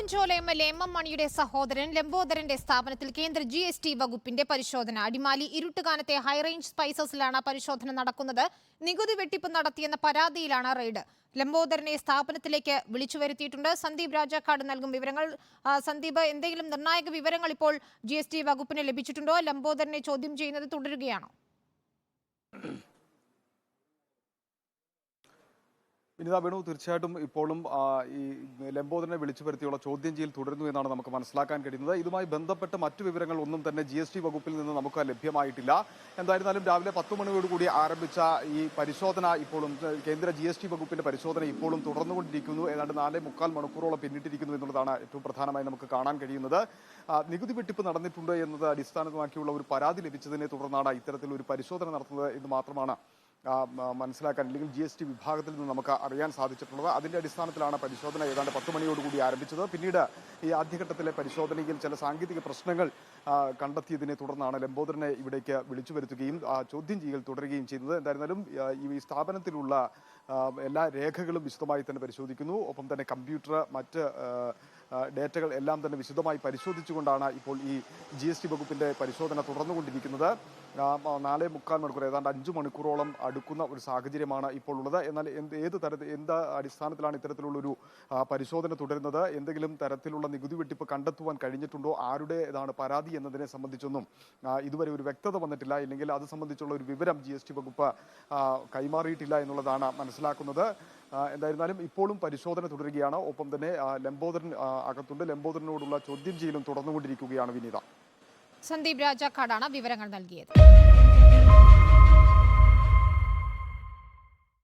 Udumbanchola M L A M M മണിയുടെ സഹോദരൻ ലംബോദരന്റെ സ്ഥാപനത്തിൽ കേന്ദ്ര ജി എസ് ടി വകുപ്പിന്റെ പരിശോധന. അടിമാലി ഇരുട്ടുകാനത്തെ ഹൈറേഞ്ച് സ്പൈസസിലാണ് പരിശോധന നടക്കുന്നത്. നികുതി വെട്ടിപ്പ് നടത്തിയെന്ന പരാതിയിലാണ് റെയ്ഡ്. ലംബോദരനെ സ്ഥാപനത്തിലേക്ക് വിളിച്ചു വരുത്തിയിട്ടുണ്ട് സന്ദീപ് രാജാക്കാട് നൽകും വിവരങ്ങൾ. സന്ദീപ് എന്തെങ്കിലും നിർണായക വിവരങ്ങൾ ഇപ്പോൾ ജി വകുപ്പിന് ലഭിച്ചിട്ടുണ്ടോ? ലംബോദരനെ ചോദ്യം ചെയ്യുന്നത് തുടരുകയാണോ? വിനിത വേണു തീർച്ചയായിട്ടും ഇപ്പോഴും ഈ ലംബോദരനെ വിളിച്ചു വരുത്തിയുള്ള ചോദ്യം ചെയ്യൽ തുടരുന്നു എന്നാണ് നമുക്ക് മനസ്സിലാക്കാൻ കഴിയുന്നത്. ഇതുമായി ബന്ധപ്പെട്ട മറ്റു വിവരങ്ങൾ ഒന്നും തന്നെ ജി എസ് ടി വകുപ്പിൽ നിന്ന് നമുക്ക് ലഭ്യമായിട്ടില്ല. എന്തായിരുന്നാലും രാവിലെ പത്ത് മണിയോടുകൂടി ആരംഭിച്ച ഈ പരിശോധന ഇപ്പോഴും കേന്ദ്ര ജി എസ് ടി വകുപ്പിന്റെ പരിശോധന ഇപ്പോഴും തുടർന്നുകൊണ്ടിരിക്കുന്നു. ഏതാണ്ട് നാലേ മുക്കാൽ മണിക്കൂറോളം പിന്നിട്ടിരിക്കുന്നു എന്നുള്ളതാണ് ഏറ്റവും പ്രധാനമായി നമുക്ക് കാണാൻ കഴിയുന്നത്. നികുതി വെട്ടിപ്പ് നടന്നിട്ടുണ്ട് എന്നത് അടിസ്ഥാനമാക്കിയുള്ള ഒരു പരാതി ലഭിച്ചതിനെ തുടർന്നാണ് ഇത്തരത്തിൽ ഒരു പരിശോധന നടത്തുന്നത് എന്ന് മാത്രമാണ് മനസ്സിലാക്കാൻ അല്ലെങ്കിൽ ജി എസ് ടി വിഭാഗത്തിൽ നിന്ന് നമുക്ക് അറിയാൻ സാധിച്ചിട്ടുള്ളത്. അതിന്റെ അടിസ്ഥാനത്തിലാണ് പരിശോധന ഏതാണ്ട് പത്ത് മണിയോടുകൂടി ആരംഭിച്ചത്. പിന്നീട് ഈ ആദ്യഘട്ടത്തിലെ പരിശോധനയിൽ ചില സാങ്കേതിക പ്രശ്നങ്ങൾ കണ്ടെത്തിയതിനെ തുടർന്നാണ് ലംബോദരനെ ഇവിടേക്ക് വിളിച്ചു വരുത്തുകയും ചോദ്യം ചെയ്യൽ തുടരുകയും ചെയ്തത്. എന്തായിരുന്നാലും ഈ സ്ഥാപനത്തിലുള്ള എല്ലാ രേഖകളും വിശദമായി തന്നെ പരിശോധിക്കുന്നു. ഒപ്പം തന്നെ കമ്പ്യൂട്ടർ മറ്റ് ഡേറ്റകൾ എല്ലാം തന്നെ വിശദമായി പരിശോധിച്ചുകൊണ്ടാണ് ഇപ്പോൾ ഈ ജി എസ് ടി വകുപ്പിന്റെ പരിശോധന തുടർന്നുകൊണ്ടിരിക്കുന്നത്. നാലേ മുക്കാൽ മണിക്കൂർ ഏതാണ്ട് അഞ്ച് മണിക്കൂറോളം അടുക്കുന്ന ഒരു സാഹചര്യമാണ് ഇപ്പോൾ ഉള്ളത്. എന്നാൽ എന്ത് ഏത് തരത്തിൽ എന്ത് അടിസ്ഥാനത്തിലാണ് ഇത്തരത്തിലുള്ളൊരു പരിശോധന തുടരുന്നത്? എന്തെങ്കിലും തരത്തിലുള്ള നികുതി വെട്ടിപ്പ് കണ്ടെത്തുവാൻ കഴിഞ്ഞിട്ടുണ്ടോ? ആരുടേതാണ് പരാതി എന്നതിനെ സംബന്ധിച്ചൊന്നും ഇതുവരെ ഒരു വ്യക്തത വന്നിട്ടില്ല. ഇല്ലെങ്കിൽ അത് സംബന്ധിച്ചുള്ള ഒരു വിവരം ജി വകുപ്പ് കൈമാറിയിട്ടില്ല എന്നുള്ളതാണ് മനസ്സിലാക്കുന്നത്. എന്തായിരുന്നാലും ഇപ്പോഴും പരിശോധന തുടരുകയാണ്. ഒപ്പം തന്നെ ലംബോദരൻ അകത്തുണ്ട്. ലംബോദരനോടുള്ള ചോദ്യം ചെയ്യലും തുടർന്നുകൊണ്ടിരിക്കുകയാണ് വിനീത. സന്ദീപ് രാജാക്കാടാണ് വിവരങ്ങൾ നൽകിയത്.